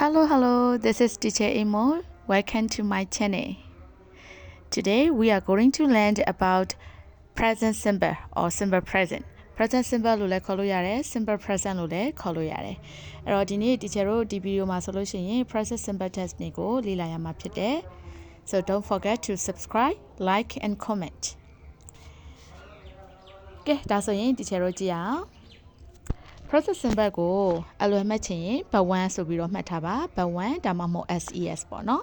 Hello, hello, this is Teacher Imo. Welcome to my channel. Today we are going to learn about present simple or simple present. present simple လို့လည်းခေါ်လို့ရတယ် simple present လို့လည်းခေါ်လို့ရတယ်အဲ့တော့ဒီနေ့ teacher တို့ဒီ video မှာဆိုလို့ရှိရင် present simple tense တွေကိုလေ့လာရမှာဖြစ်တယ် so don't forget to subscribe like and comment ကဲဒါဆိုရင် teacher တို့ကြည့်အောင် process symbol ကိုအလွယ်မှတ်ချင်ရင်ဘ1ဆိုပြီးတော့မှတ်ထားပါဘ1ဒါမှမဟုတ် SES ပေါ့နော်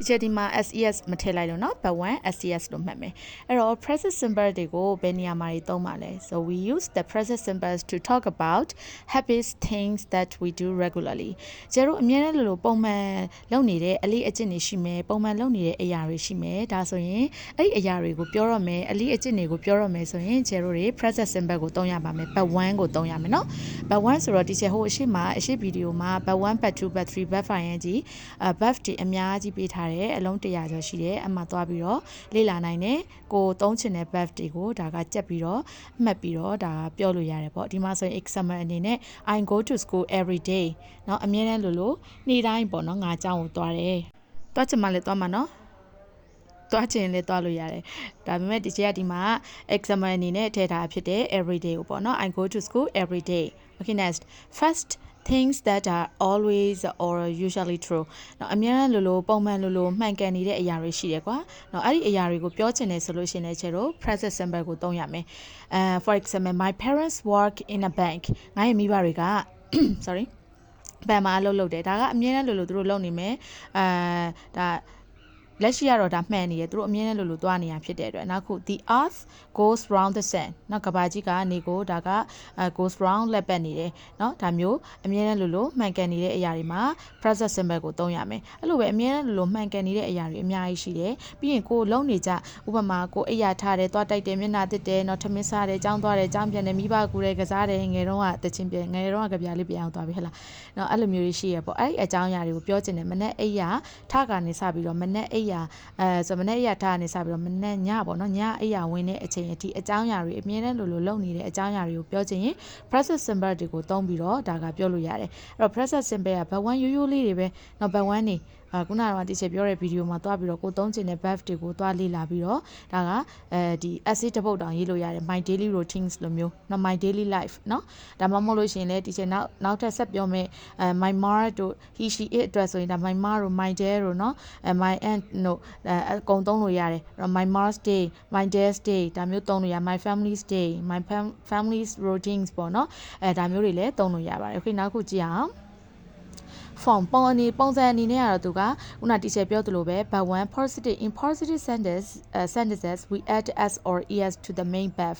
ဒီချက်ဒီမှာ SES မထည့်လိုက်လို့เนาะ but one SES လို့မှတ်မယ်အဲ့တော့ present symbol တွေကိုဘယ်နေရာမှာတွေသုံးပါလဲ so we use the present symbols to talk about habits things that we do regularly ကျတို့အမြဲတမ်းလိုလိုပုံမှန်လုပ်နေတဲ့အလေးအကျင့်တွေရှိမယ်ပုံမှန်လုပ်နေတဲ့အရာတွေရှိမယ်ဒါဆိုရင်အဲ့ဒီအရာတွေကိုပြောရမယ်အလေးအကျင့်တွေကိုပြောရမယ်ဆိုရင်ကျတို့တွေ present symbol ကိုသုံးရပါမယ် but one ကိုသုံးရမယ်เนาะ but one ဆိုတော့ဒီချက်ဟိုအရှိမအရှိဗီဒီယိုမှာ but one but two but three but five ရန်ကြီးအ buff တွေအများကြီးပေးထား ထားတယ်အလုံး100ကျော်ရှိတယ်အမှသွားပြီးတော့လေ့လာနိုင်တယ်ကိုသုံးချင်တဲ့ buff တွေကိုဒါကကြက်ပြီးတော့မှတ်ပြီးတော့ဒါပြောလို့ရတယ်ပေါ့ဒီမှာဆိုရင် example အနေနဲ့ I go to school every day เนาะအမြဲတမ်းလို့လို့နေ့တိုင်းပေါ့နော်ငါအကြောင်းကိုသွားတယ်သွားချင်မှလည်းသွားမှာเนาะသွားချင်လည်းသွားလို့ရတယ်ဒါပေမဲ့ဒီချက်ဒီမှာ example အနေနဲ့ထည့်ထားဖြစ်တဲ့ every day ကိုပေါ့နော် I go to school every day okay next first things that are always or usually true နော်အများအားလို့လို့ပုံမှန်လို့လို့မှန်ကန်နေတဲ့အရာတွေရှိတယ်ကွာနော်အဲ့ဒီအရာတွေကိုပြောချင်တယ်ဆိုလို့ရှိရင်လည်းကျတော့ present simple ကိုသုံးရမယ်အဲ for example my parents work in a bank ငါရဲ့မိဘတွေက sorry ဘန်မှာအလုပ်လုပ်တယ်ဒါကအမြဲတမ်းလို့လို့သူတို့လုပ်နေမယ်အာဒါ လက်ရှိကတော့ဒါမှန်နေတယ်သူတို့အမြင်နဲ့လို့လို့သွားနေတာဖြစ်တဲ့အတွက်နောက်ခု the earth goes round the sun နော်ကဘာကြီးကနေကိုဒါက goes round လက်ပတ်နေတယ်နော်ဒါမျိုးအမြင်နဲ့လို့လို့မှန်ကန်နေတဲ့အရာတွေမှာ present simple ကိုသုံးရမယ်အဲ့လိုပဲအမြင်နဲ့လို့လို့မှန်ကန်နေတဲ့အရာတွေအများကြီးရှိတယ်ပြီးရင်ကိုလုံးနေကြဥပမာကိုအိယာထားတယ်သွားတိုက်တယ်မျက်နှာတစ်တယ်နော်ထမင်းစားတယ်ကြောင်းသွားတယ်ကြောင်းပြန်တယ်မိဘကူတယ်ကစားတယ်ငယ်တော့ကတချင်းပြန်ငယ်တော့ကကြပြားလေးပြန်အောင်သွားပြီဟဲ့လားနော်အဲ့လိုမျိုးတွေရှိရပေါ့အဲ့ဒီအကြောင်းအရာတွေကိုပြောချင်တယ်မနေ့အိယာထကနေစပြီးတော့မနေ့အိယာအဲဆိုမနေ့ရက်ထားနေစပြီးတော့မနေ့ညပေါ့နော်ညအိယာဝင်တဲ့အချိန်အထိအကြောင်းအရာတွေအမြဲတမ်းလိုလိုလုပ်နေတဲ့အကြောင်းအရာတွေကိုပြောချင်ရင် present simple တွေကိုသုံးပြီးတော့ဒါကပြောလို့ရတယ်အဲ့တော့ present simple ကဘဝရိုးရိုးလေးတွေပဲနော်ဘဝနေ ခုနကတော့တီချေပြောတဲ့ဗီဒီယိုမှာသွားပြီးတော့ကိုသုံးချင်တဲ့ buff တွေကိုသွားလေ့လာပြီးတော့ဒါကအဲဒီ essay တစ်ပုဒ်တောင်ရေးလို့ရတယ် my daily routines လို့မျိုးနော် my daily life နော်ဒါမှမဟုတ်လို့ရှိရင်လည်းတီချေနောက်နောက်ထပ်ဆက်ပြောမယ်အဲ my mar တို့ he she it အတွက်ဆိုရင်ဒါ my mar တို့ my dad တို့နော်အဲ my aunt တို့အဲအကုန်သုံးလို့ရတယ်အဲ့တော့ my mars day my dad's day ဒါမျိုးသုံးလို့ရ my family's day my family's routines ပေါ့နော်အဲဒါမျိုးတွေလည်းသုံးလို့ရပါတယ်ခုနောက်ခုကြည့်အောင် form ပုံအနေပုံစံအနေနဲ့ကတော့သူကခုန teacher ပြောသလိုပဲ but one positive in positive sentence uh, sentences we add s or es to the main verb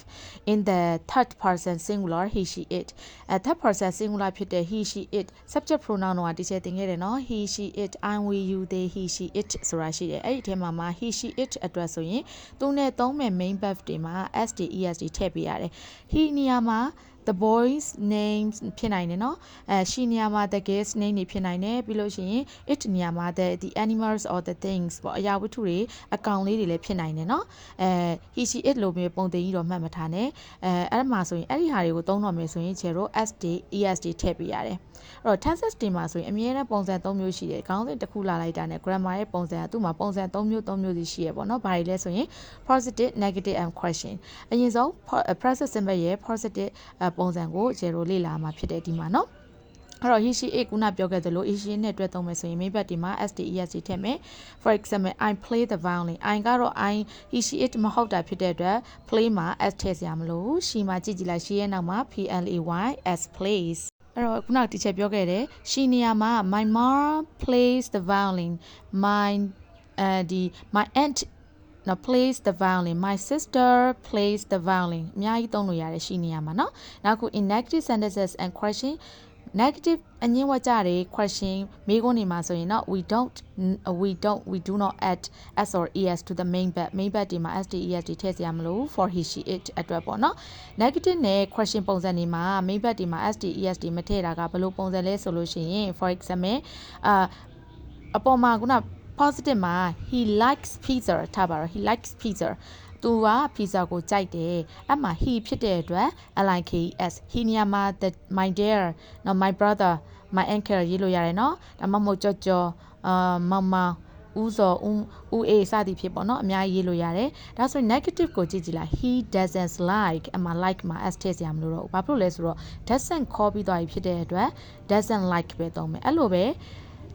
in the third person singular he she it အဲ third person singular ဖြစ်တဲ့ he she it subject pronoun တော့ teacher သင်ခဲ့တယ်နော် he she it i we you they he she it ဆိုတာရှိတယ်အဲ့ဒီအထဲမှာမှာ he she it အတွက်ဆိုရင်သူနဲ့သုံးမဲ့ main verb တွေမှာ s တွေ es တွေထည့်ပေးရတယ် he နေရာမှာ the boys names ဖြစ်နိုင်တယ်เนาะအဲ she နေရာမှာ the girls name တွေဖြစ်နိုင်တယ်ပြီးလို့ရှိရင် it နေရာမှာ the the animals or the things ပေါ့အရာဝတ္ထုတွေအကောင်လေးတွေလည်းဖြစ်နိုင်တယ်เนาะအဲ he she it လိုမျိုးပုံသင်ကြီးတော့မှတ်မထားနဲ့အဲအဲ့မှာဆိုရင်အဲ့ဒီဟာတွေကိုသုံးတော့မယ်ဆိုရင်ခြေတော့ s တွေ es တွေထည့်ပေးရတယ်အဲ့တော့ tenses တွေမှာဆိုရင်အမြဲတမ်းပုံစံ၃မျိုးရှိတယ်ခေါင်းစဉ်တစ်ခုလာလိုက်တာနဲ့ grammar ရဲ့ပုံစံကသူ့မှာပုံစံ၃မျိုး၃မျိုးစီရှိရပေါ့เนาะဘာတွေလဲဆိုရင် positive negative and question အရင်ဆုံး present simple ရဲ့ positive ပုံစံကိုဂျယ်ရိုလေ့လာမှာဖြစ်တယ်ဒီမှာနော်အဲ့တော့ Hishi 8ခုနပြောခဲ့သလို Hishi နဲ့တွဲသုံးမယ်ဆိုရင် main bed ဒီမှာ STESC ထည့်မယ် for example i play the violin i ကတော့ i Hishi 8မဟုတ်တာဖြစ်တဲ့အတွက် play မှာ s ထည့်စရာမလို she မှာကြည့်ကြည့်လိုက် she ရဲ့နောက်မှာ play s plays အဲ့တော့ခုနကတီချက်ပြောခဲ့တယ် she နေရာမှာ my mom plays the violin my အဲဒီ my aunt now plays the violin my sister plays the violin အများကြီးသုံးလို့ရတယ်ရှိနေရမှာเนาะနောက်ခု in negative sentences and question negative အငင်းဝကြတွေ question မေးခွန်းတွေမှာဆိုရင်တော့ we don't we don't we do not add s or es to the main verb main verb ဒီမှာ s t es တွေထည့်စရာမလို for he she it အတွက်ပေါ့နော် negative နဲ့ question ပုံစံတွေမှာ main verb ဒီမှာ s t es တွေမထည့်တာကဘယ်လိုပုံစံလဲဆိုလို့ရှိရင် for example အာအပေါ်မှာခုန positive မှာ he likes pizza ထားပါတော့ he likes pizza သူက pizza ကိုကြိုက်တယ်အဲ့မှာ he ဖြစ်တဲ့အတွက် likes he ne နေရာမှာ the my dear no my brother my uncle ရေးလို့ရတယ်နော်ဒါမှမဟုတ်ကြော်ကြော်အာမောင်မောင်ဦးစောဦးဦးအေးစသည်ဖြစ်ပေါ့နော်အများကြီးရေးလို့ရတယ်ဒါဆိုရင် negative ကိုကြည့်ကြည့်လိုက် he doesn't like အမ like မှာ s ထည့်စရာမလိုတော့ဘူးဘာဖြစ်လို့လဲဆိုတော့ doesn't ခေါ်ပြီးသွားပြီဖြစ်တဲ့အတွက် doesn't like ပဲသုံးမယ်အဲ့လိုပဲ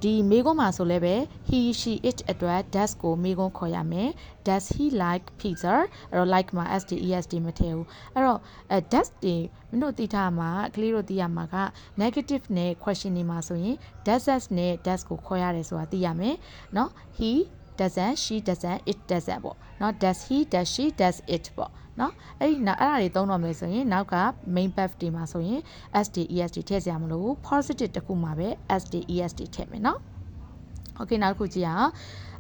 ဒီမိကုံးမှာဆိုလဲပဲ he she it အတွက် does ကိုမိကုံးခေါ်ရမယ် does he like pizza အဲ့တော့ like မှာ s d es d မထည့်ဘူးအဲ့တော့အဲ does တွေမင်းတို့သိထားမှာကလေးတို့သိရမှာက negative နဲ့ question တွေမှာဆိုရင် does us နဲ့ does ကိုခေါ်ရတယ်ဆိုတာသိရမယ်เนาะ he doesn't she doesn't it doesn't ပေါ့เนาะ does he does she does it ပေါ့ เนาะအဲ့ဒီနောက်အဲ့ဒါတွေသုံးတော့မယ်ဆိုရင်နောက်က main verb တွေမှာဆိုရင် sd est ထည့်စရာမလိုဘူး positive တစ်ခုမှာပဲ sd est ထည့်မယ်เนาะ okay နောက်တစ်ခုကြည့်အောင်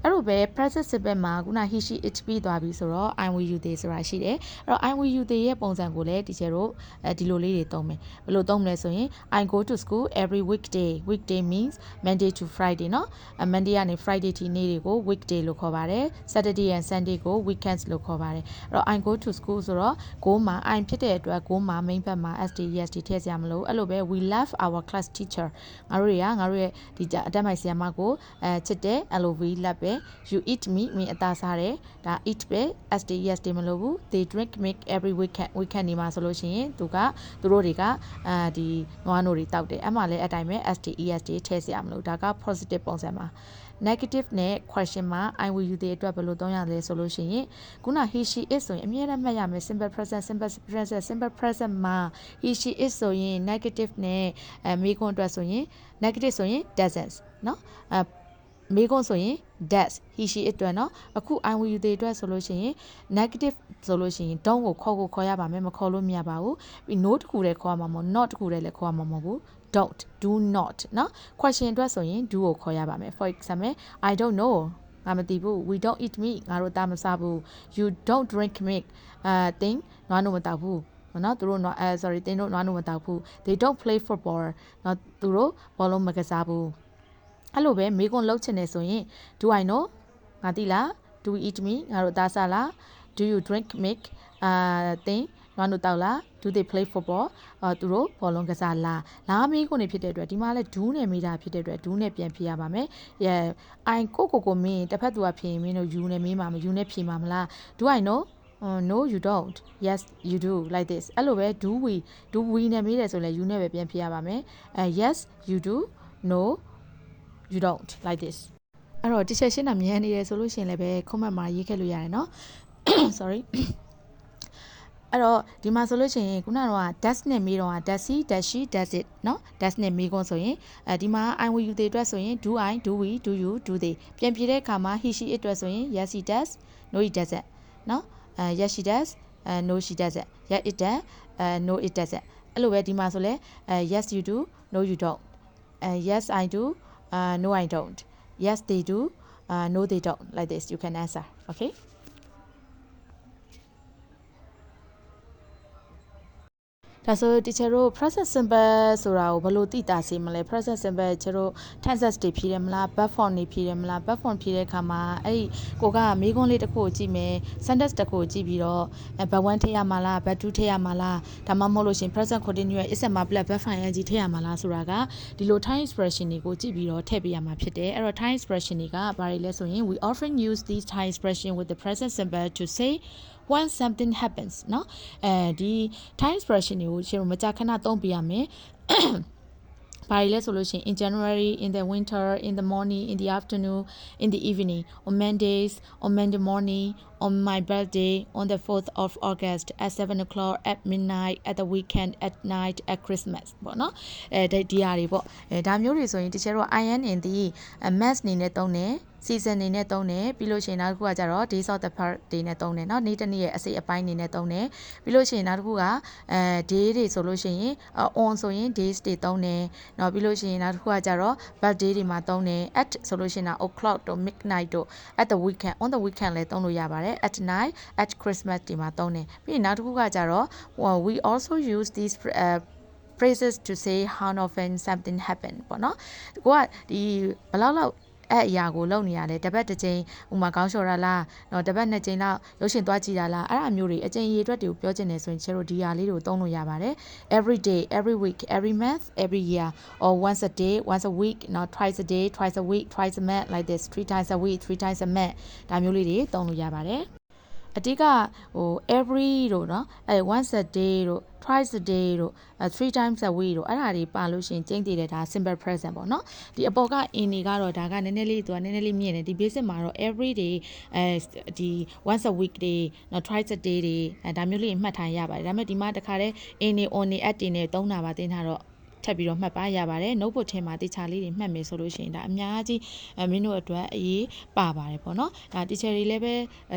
အဲ့လိုပဲ present simple မှာခုန he she it ပြီးသွားပြီဆိုတော့ i will you they ဆိုတာရှိတယ်အဲ့တော့ i will you they ရဲ့ပုံစံကိုလည်း teacher တို့အဲဒီလိုလေးတွေသုံးမယ်ဘယ်လိုသုံးမလဲဆိုရင် i go to school every weekday weekday means monday to friday เนาะ monday ကနေ friday ထိနေ့တွေကို weekday လို့ခေါ်ပါတယ် saturday and sunday ကို weekends လို့ခေါ်ပါတယ်အဲ့တော့ i go to school ဆိုတော့ go မှာ i ဖြစ်တဲ့အတွက် go မှာ main ဘက်မှာ sd est ထည့်စရာမလိုအဲ့လိုပဲ we love our class teacher ငါတို့တွေကငါတို့ရဲ့ဒီအတက်မိုက်ဆရာမကိုအဲချစ်တယ်အဲ့လို we love ပဲ you eat meat မင်းအသားစားတယ်ဒါ eat ပဲ sd est မလို့ဘူး they drink milk every weekend weekend နေမှာဆိုလို့ရှိရင်သူကသူတို့တွေကအာဒီနွားနို့တွေတောက်တယ်အဲ့မှာလည်းအတိုင်းပဲ sd est ထည့်စရာမလိုဒါက positive ပုံစံမှာ negative နဲ့ question မှာ I will you တဲ့အတွက်ဘယ်လိုသုံးရလဲဆိုလို့ရှိရင်ခုန he she is ဆိုရင်အမြဲတမ်းမှတ်ရမယ် simple present simple present simple present မှာ he she is ဆိုရင် negative နဲ့အဲမေးခွန်းအတွက်ဆိုရင် negative ဆိုရင် doesn't เนาะအဲ မေးခွန်းဆိုရင် does he she it အတွက်เนาะအခု I will you တဲ့အတွက်ဆိုလို့ရှိရင် negative ဆိုလို့ရှိရင် don't ကိုခေါ်ကိုခေါ်ရပါမယ်မခေါ်လို့မရပါဘူးပြီး no တခုတည်းခေါ်ရမှာမဟုတ် not တခုတည်းလည်းခေါ်ရမှာမဟုတ်ဘူး don't do not เนาะ question အတွက်ဆိုရင် do ကိုခေါ်ရပါမယ် for example i don't know ငါမသိဘူး we don't eat meat ငါတို့သားမစားဘူး you don't drink milk အဲတင်းနွားနို့မတောက်ဘူးနော်သူတို့နော်အဲ sorry တင်းတို့နွားနို့မတောက်ဘူး they don't play football နော်သူတို့ဘောလုံးမကစားဘူး အဲ့လိုပဲမေကွန်လှုပ်ချင်နေဆိုရင် do i know ငါသိလား do we eat meat ငါတို့သားစားလား do you drink milk အာတင်းနွားနို့တောက်လား do they play football အာသူတို့ဘောလုံးကစားလားလာမေးခွန်းနေဖြစ်တဲ့အတွက်ဒီမှာလဲ do နဲ့မေးတာဖြစ်တဲ့အတွက် do နဲ့ပြန်ဖြေရပါမယ် yeah i ကိုကိုကိုမင်းတစ်ဖက်သူကဖြေရင်မင်းတို့ you နဲ့မေးမှာမ you နဲ့ဖြေမှာမလား do i know Uh, no you don't yes you do like this အဲ့လိုပဲ do we do we နဲ့မေးတယ်ဆိုရင် you နဲ့ပဲပြန်ဖြေရပါမယ်အဲ yes you do no you don't like this အဲ့တော့ teacher ရှင်းတာမြန်နေတယ်ဆိုလို့ရှိရင်လည်းပဲ comment မှာရေးခဲ့လို့ရတယ်เนาะ sorry အဲ့တော့ဒီမှာဆိုလို့ရှိရင်ခုနကတော့ does နဲ့မေးတော့ does he does she does it เนาะ does နဲ့မေးခွန်းဆိုရင်အဲဒီမှာ i will you they အတွက်ဆိုရင် do i do we do you do they ပြန်ပြေတဲ့အခါမှာ he she it အတွက်ဆိုရင် yes he does no he doesn't เนาะအဲ yes she does အဲ no she doesn't yes it does အဲ no it doesn't အဲ့လိုပဲဒီမှာဆိုလဲအဲ yes you do no you don't အဲ yes i do uh no i don't. Yes they do. Uh no they don't. Like this. You can answer. Okay ဒါဆို teacher တို့ present simple ဆိုတာကိုဘယ်လိုသိတာစေမလဲ present simple ကျတို့ tenses တွေဖြည့်တယ်မလား verb form တွေဖြည့်တယ်မလား verb form ဖြည့်တဲ့အခါမှာအဲ့ဒီကိုကမေးခွန်းလေးတစ်ခုကိုကြည့်မယ် sentence တစ်ခုကိုကြည့်ပြီးတော့ verb 1ထည့်ရမှာလား verb 2ထည့်ရမှာလားဒါမှမဟုတ်လို့ရှင် present continuous is a plus verb 5 ing ထည့်ရမှာလားဆိုတာကဒီလို time expression တွေကိုကြည့်ပြီးတော့ထည့်ပေးရမှာဖြစ်တယ်အဲ့တော့ time expression တွေကဘာတွေလဲဆိုရင် we often use these time expression with the present simple to say when something happens เนาะအဲဒီ time expression တွေကိုရှင်တို့မကြာခဏသုံးပြရမယ်ဘာလဲဆိုလို့ရှိရင် in January in the winter in the morning in the afternoon in the evening on Mondays on Monday morning on my birthday on the 4th of August at 7 o'clock at midnight at the weekend at night at Christmas ပေါ့နော်အဲဒီဒီဟာတွေပေါ့အဲဒါမျိုးတွေဆိုရင်တချို့တော့ IN in the mass နေနဲ့သုံးတယ် season နေနဲ့သုံးတယ်ပြီးလို့ရှိရင်နောက်တစ်ခုကကြတော့ days of the part တွေနဲ့သုံးတယ်เนาะနေ့တစ်နေ့ရဲ့အစိပ်အပိုင်းနေနဲ့သုံးတယ်ပြီးလို့ရှိရင်နောက်တစ်ခုကအဲ day တွေဆိုလို့ရှိရင် on ဆိုရင် days တွေသုံးတယ်เนาะပြီးလို့ရှိရင်နောက်တစ်ခုကကြတော့ birthday တွေမှာသုံးတယ် at ဆိုလို့ရှိရင် o'clock တို့ midnight တို့ at the weekend on the weekend လည်းသုံးလို့ရပါတယ် ယ် at night at christmas ဒီမှာသုံးတယ်ပြီးရင်နောက်တစ်ခုကကြတော့ we also use these uh, phrases to say how often something happen ပေါ့နော်ကိုကဒီဘယ်လောက်လောက် အဲ့အရာကိုလုပ်နေရလဲတစ်ပတ်တစ်ချိန်ဥမာကောင်းလျှော်တာလားနော်တစ်ပတ်နှစ်ချိန်လောက်ရုပ်ရှင်သွားကြည့်တာလားအဲ့အမျိုးတွေအချိန်အရေအတွက်တွေကိုပြောချင်တယ်ဆိုရင်ချေတို့ဒီဟာလေးတွေကိုသုံးလို့ရပါတယ် every day every week every month every year or once a day once a week နော် twice a day twice a week twice a month like this three times a week three times a month ဒါမျိုးလေးတွေသုံးလို့ရပါတယ် အတိကဟို every တို့เนาะအဲ once a day တို့ twice a day တို့အဲ3 times a week တို့အဲ့ဒါတွေပါလို့ရှရင်ကျင်းတည်တယ်ဒါ simple present ပေါ့เนาะဒီအပေါ်က in တွေကတော့ဒါကနည်းနည်းလေးသူကနည်းနည်းလေးမြင့်တယ်ဒီ basic မှာတော့ every day အဲဒီ once a week day နော် twice a day တွေအဲဒါမျိုးလေးမှတ်ထားရပါတယ်ဒါပေမဲ့ဒီမှာတခါတည်း in တွေ on တွေ at တွေနဲ့သုံးတာပါတင်ထားတော့ ထပ်ပြီးတော့မှတ်ပါရပါတယ် notebook ထဲမှာတခြားလေးတွေမှတ်မယ်ဆိုလို့ရှိရင်ဒါအများကြီးအမင်းတို့အတွက်အရေးပါပါတယ်ပေါ့နော်ဒါ teacher တွေလည်းပဲ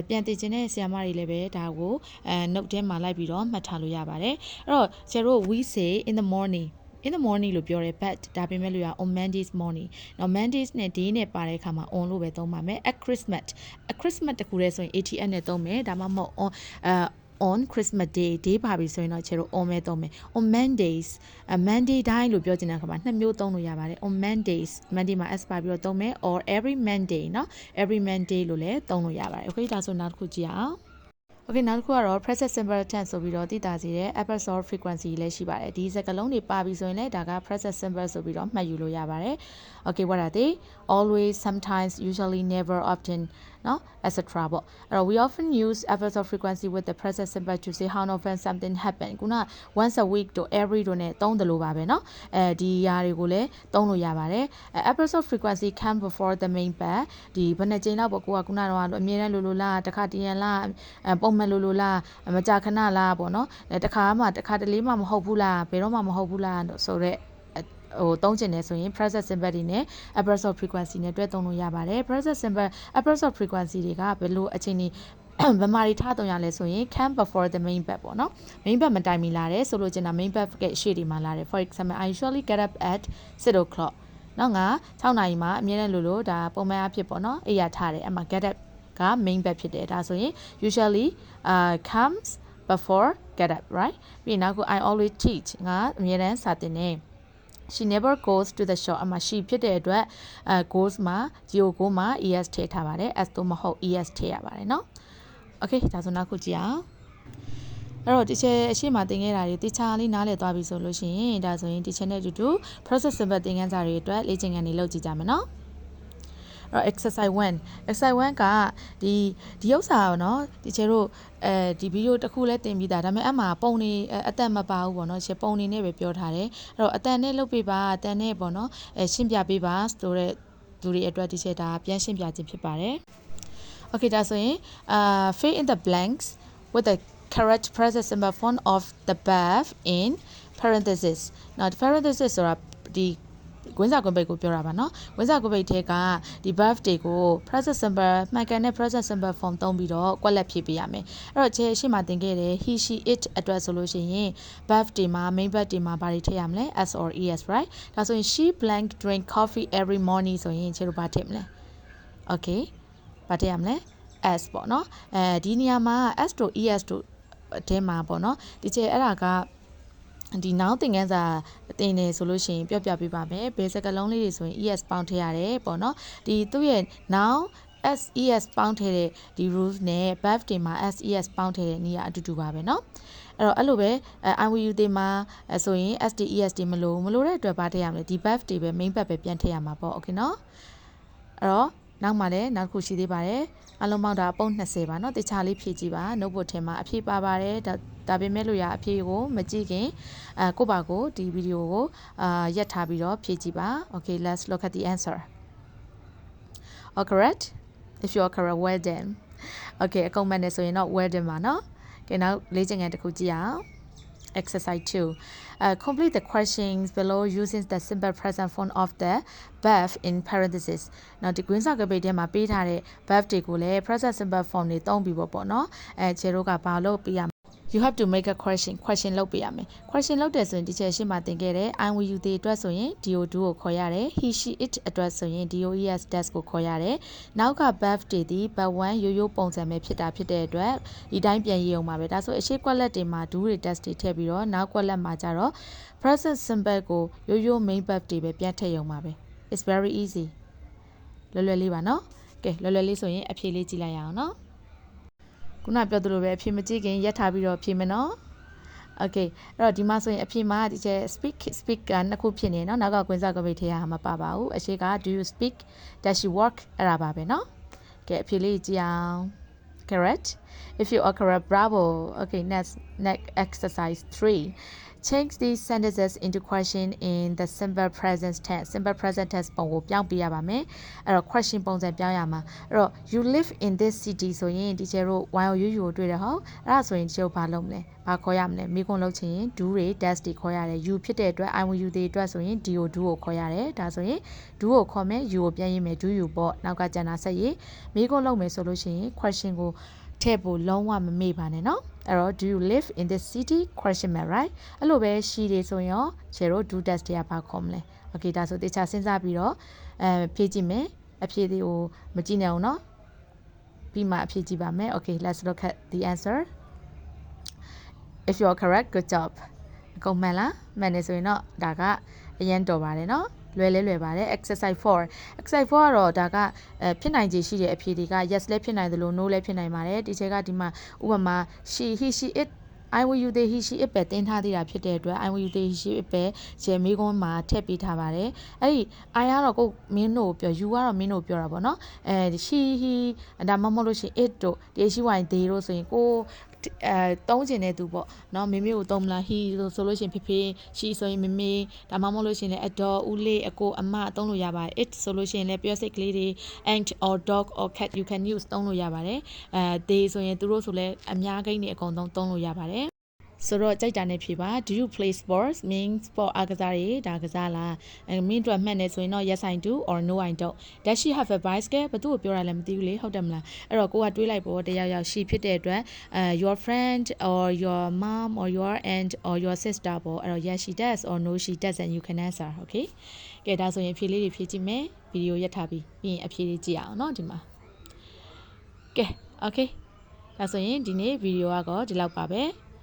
ပြန်သိချင်တဲ့ဆရာမတွေလည်းပဲဒါကိုအဲ note ထဲမှာလိုက်ပြီးတော့မှတ်ထားလို့ရပါတယ်အဲ့တော့ဆရာတို့ we say in the morning in the morning လို့ပြောရဲ but ဒါပေမဲ့လို့ရ on Monday's morning နော် Mondays နဲ့ day နဲ့ပါတဲ့အခါမှာ on လို့ပဲသုံးပါမယ် at Christmas at Christmas တခုတည်းဆိုရင် ATM နဲ့သုံးမယ်ဒါမှမဟုတ် on အဲ on Christmas day day ပါပြီဆိုရင်တော့ခြေတို့ on ပဲသုံးမယ် on Mondays အ Monday တိုင်းလို့ပြောချင်တဲ့အခါမှာနှစ်မျိုးသုံးလို့ရပါတယ် on Mondays Monday မှာ s ပါပြီးတော့သုံးမယ် or every Monday เนาะ every Monday လို့လည်းသုံးလို့ရပါတယ် okay ဒါဆိုနောက်တစ်ခုကြည့်အောင် Okay နောက်တစ်ခုကတော့ present simple tense ဆိုပြီးတော့သိတာစီတဲ့ episode frequency လည်းရှိပါတယ်ဒီစကားလုံးတွေပါပြီဆိုရင်လည်းဒါက present simple ဆိုပြီးတော့မှတ်ယူလို့ရပါတယ် Okay what are they always sometimes usually never often နော် etc ပေါ့အဲ့တော့ we often use episode frequency with the present simple to say how often something happen ခုန once a week တို့ every တို့ ਨੇ သုံးတယ်လို့ပါပဲเนาะအဲဒီຢာတွေကိုလည်းသုံးလို့ရပါတယ်အဲ episode frequency come before the main part ဒီဘယ်နှကြိမ်လောက်ပေါ့ကိုကခုနတော့အမြဲတမ်းလိုလိုလားတစ်ခါတရံလားပုံမှန်လိုလိုလားမကြာခဏလားပေါ့เนาะအဲတစ်ခါမှတစ်ခါတလေမှမဟုတ်ဘူးလားဘယ်တော့မှမဟုတ်ဘူးလားဆိုတော့ ဟိုသုံးချင်တယ်ဆိုရင် present simple တွေနဲ့ episode frequency နဲ့တွဲသုံးလို့ရပါတယ် present simple episode frequency တွေကဘယ်လိုအချိန်ကြီးဗမာတွေထားတုံရလဲဆိုရင် come before the main bed ပေါ့နော် main bed မတိုင်မီလာတယ်ဆိုလို့ကျင်တာ main bed ကရှေ့ဒီမှာလာတယ် for example I usually get up at 6 o'clock နော်ငါ6နာရီမှာအမြဲတမ်းလို့လို့ဒါပုံမှန်အဖြစ်ပေါ့နော်အိပ်ရထားတယ်အမှ get up က main bed ဖြစ်တယ်ဒါဆိုရင် usually uh comes before get up right ပြီးနောက်ကို I always teach ငါအမြဲတမ်းစာသင်နေ she never goes to the shop အမှ she ဖြစ်တဲ့အတွက်အဲ goes မှာ geo go မှာ es ထည့်ထားပါတယ် s တော့မဟုတ် es ထည့်ရပါတယ်เนาะ okay ဒါဆိုနောက်ခုကြည့်အောင်အဲ့တော့ teacher အရှိမသင်ခဲ့တာတွေ teacher လေးနားလည်သွားပြီဆိုလို့ရှိရင်ဒါဆိုရင် teacher နဲ့အတူတူ process simple သင်ခန်းစာတွေအတွက်လေ့ကျင့်ခန်းတွေလုပ်ကြည့်ကြမယ်เนาะ အဲ့ exercise 1 exercise 1ကဒီဒီဥစ္စာเนาะဒီချေတို့အဲဒီဗီဒီယိုတစ်ခုလဲတင်ပြီးသားဒါပေမဲ့အမှပုံနေအသက်မပါဘူးပေါ့เนาะရှေပုံနေနဲ့ပဲပြောထားတယ်အဲ့တော့အတန်နဲ့လုပ်ပေးပါအတန်နဲ့ပေါ့เนาะအဲရှင်းပြပေးပါဆိုတဲ့လူတွေအတွက်ဒီချက်ဒါပြန်ရှင်းပြခြင်းဖြစ်ပါတယ် Okay ဒါဆိုရင် uh fill in the blanks with the correct present simple form of the verb in parentheses now the parentheses ဆိုတာဒီ ကွင်းစာကွင်းပိတ်ကိုပြောတာပါနော်ကွင်းစာကွင်းပိတ်ထဲကဒီ birth တွေကို process symbol မှန်ကန်တဲ့ process symbol form သုံးပြီးတော့ကွက်လက်ဖြည့်ပေးရမယ်အဲ့တော့ခြေရှိမှသင်ခဲ့တယ် he she it အတွက်ဆိုလို့ရှိရင် birth တွေမှာ main birth တွေမှာဘာတွေထည့်ရမလဲ s or es right ဒါဆိုရင် she blank drink coffee every morning ဆိုရင်ခြေတို့ဘာထည့်မလဲ okay ဘာထည့်ရမလဲ s ပေါ့နော်အဲဒီနေရာမှာ s တို့ es တို့အထဲမှာပေါ့နော်ဒီချေအဲ့ဒါကဒီ noun သင်ခန်းစာ တင်နေဆိုလို့ရှိရင်ပြောပြပေးပါမယ်ဘယ်စကားလုံးလေးတွေဆိုရင် es ပေါင်းထည့်ရတယ်ပေါ့နော်ဒီသူ့ရဲ့ noun SES ပေါင်းထည့်တဲ့ဒီ rules နဲ့ verb တွေမှာ SES ပေါင်းထည့်တဲ့နည်းကအတူတူပါပဲเนาะအဲ့တော့အဲ့လိုပဲ IWU တွေမှာဆိုရင် SDES တွေမလို့မလို့တဲ့အတွက်ပါထည့်ရမယ်ဒီ verb တွေပဲ main verb ပဲပြန်ထည့်ရမှာပေါ့โอเคเนาะအဲ့တော့နောက်မှလည်းနောက်တစ်ခုရှိသေးပါတယ်အလုံးပေါင်းတာပုံ20ပါเนาะတခြားလေးဖြည့်ကြည့်ပါ notebook ထဲမှာအဖြည့်ပါပါတယ် ဒါဒါပေမဲ့လို့ရအဖြည့်ကိုမကြည့်ခင်အဲကိုပါကိုဒီဗီဒီယိုကိုအာရက်ထားပြီးတော့ဖြည့်ကြည့်ပါ okay let's look at the answer all correct if you are correct well done okay အကုန်မှန်တယ်ဆိုရင်တော့ well done ပါเนาะကဲနောက်လေ့ကျင့်ခန်းတစ်ခုကြည့်အောင် exercise 2 uh, complete the questions below using the simple present form of the verb in parentheses နောက်ဒီ green circle ပိတ်ထဲမှာပေးထားတဲ့ verb တွေကိုလည်း present simple form တွေသုံးပြီးပေါ့ပေါ့เนาะအဲခြေတို့ကဘာလို့ပေးရ you have to make a question question လုပ်ပေးရမယ် question လုပ်တယ်ဆိုရင်ဒီချက်ရှင်းမှာသင်ခဲ့တယ် i will you တွေအတွက်ဆိုရင် do do ကိုခေါ်ရတယ် he she it အတွက်ဆိုရင် does does ကိုခေါ်ရတယ်နောက်က verb တွေဒီ verb 1ရိုးရိုးပုံစံပဲဖြစ်တာဖြစ်တဲ့အတွက်ဒီတိုင်းပြန်ရေးအောင်ပါပဲဒါဆိုအရှိကွက်လက်တွေမှာ do တွေ does တွေထည့်ပြီးတော့နောက်ကွက်လက်မှာကျတော့ present simple ကိုရိုးရိုး main verb တွေပဲပြန်ထည့်ရုံပါပဲ it's very easy လွယ်လွယ်လေးပါနော်ကဲလွယ်လွယ်လေးဆိုရင်အဖြေလေးကြည့်လိုက်ရအောင်နော် ခုနပြောသလိုပဲအဖြေမကြည့်ခင်ရက်ထားပြီးတော့ဖြေမယ်နော် Okay အဲ့တော့ဒီမှာဆိုရင်အဖြစ်မှာဒီကျ speak speak ကနှစ်ခုဖြစ်နေเนาะနောက်ကကွင်းစားကပိတ်ထဲရမှာမပါပါဘူးအရှိက do you speak does she work အဲ့ဒါပါပဲเนาะကဲအဖြစ်လေးကြည့်အောင် correct if you are correct bravo okay next neck exercise 3 change these sentences into question in the simple present tense simple present tense ပုံကိုပြောင်းပေးရပါမယ်အဲ့တော့ question ပုံစံပြောင်းရမှာအဲ့တော့ you live in this city ဆိုရင် teacher တို့ YOU ကိုတွေ့တယ်ဟုတ်အဲ့ဒါဆိုရင် teacher ဘာလုပ်မလဲဘာခေါ်ရမလဲမိခွန်းလုပ်ချင်ရင် do တွေ dash တွေခေါ်ရတယ် you ဖြစ်တဲ့အတွက် I want you တွေအတွက်ဆိုရင် do do ကိုခေါ်ရတယ်ဒါဆိုရင် do ကိုခေါ်မယ် you ကိုပြန်ရေးမယ် do you ပေါ့နောက်ကကျန်တာဆက်ရေးမိခွန်းလုပ်မယ်ဆိုလို့ရှိရင် question ကိုထည့်ဖို့လုံးဝမမေ့ပါနဲ့နော် အဲ့တော့ do you live in this city question mark right အဲ့လိုပဲရှိတယ်ဆိုရင်ရောခြေတို့ do dash တွေကဘာခေါ်မလဲ okay ဒါဆိုတေချာစဉ်းစားပြီးတော့အဲဖြည့်ကြည့်မယ်အဖြေတွေကိုမကြည့်နဲ့အောင်เนาะပြီးမှအဖြေကြည့်ပါမယ် okay let's look at the answer if you are correct good job အကုန်မှန်လားမှန်နေဆိုရင်တော့ဒါကအရင်တော်ပါတယ်เนาะ လွယ်လဲလွယ်ပါတယ် exercise 4 exercise 4ကတော့ဒါကအဲဖြစ်နိုင်ခြေရှိတဲ့အဖြေတွေက yes လည်းဖြစ်နိုင်တယ်လို့ no လည်းဖြစ်နိုင်ပါတယ်ဒီချက်ကဒီမှာဥပမာ she he she it I will you they he she it ပဲတင်ထားသေးတာဖြစ်တဲ့အတွက် I will you they he she it ပဲဂျယ်မီကွန်းမှာထည့်ပေးထားပါတယ်အဲ့ဒီ I ကတော့ကိုမင်းတို့ပြော you ကတော့မင်းတို့ပြောတာပေါ့နော်အဲ she he ဒါမှမဟုတ်လို့ရှိရင် it တို့ they she why they တို့ဆိုရင်ကို အဲတုံးကျင်တဲ့သူပေါ့နော်မေမေကိုတုံးမလား he ဆိုဆိုလို့ရှိရင်ဖေဖေ she ဆိုရင်မေမေဒါမှမဟုတ်လို့ရှိရင်လည်း adore ဦးလေးအကိုအမတုံးလို့ရပါတယ် it ဆိုလို့ရှိရင်လည်းပြောစိတ်ကလေးတွေ ant or dog or cat you can use တုံးလို့ရပါတယ်အဲ they ဆိုရင်သူတို့ဆိုလည်းအများကိန်းတွေအကုန်လုံးတုံးလို့ရပါတယ် ဆိုတော့ကြိုက်တာနဲ့ဖြေပါ do you play sports means sport အားကစားတွေဒါကစားလားအဲမင်းတို့မှတ်နေဆိုရင်တော့ yes i do or no i don't does she have a bicycle ဘသူ့ကိုပြောရလဲမသိဘူးလေဟုတ်တယ်မလားအဲ့တော့ကိုကတွေးလိုက်ပေါ့တယောက်ယောက် she ဖြစ်တဲ့အတွက်အဲ your friend or your mom or your aunt or your sister ပေါ့အဲ့တော့ yes she does or no she doesn't you can answer okay ကဲဒါဆိုရင်ဖြေလေးတွေဖြေကြည့်မယ်ဗီဒီယိုရက်ထားပြီးပြီးရင်အဖြေလေးကြည့်အောင်เนาะဒီမှာကဲ okay ဒါဆိုရင်ဒီနေ့ဗီဒီယိုကတော့ဒီလောက်ပါပဲ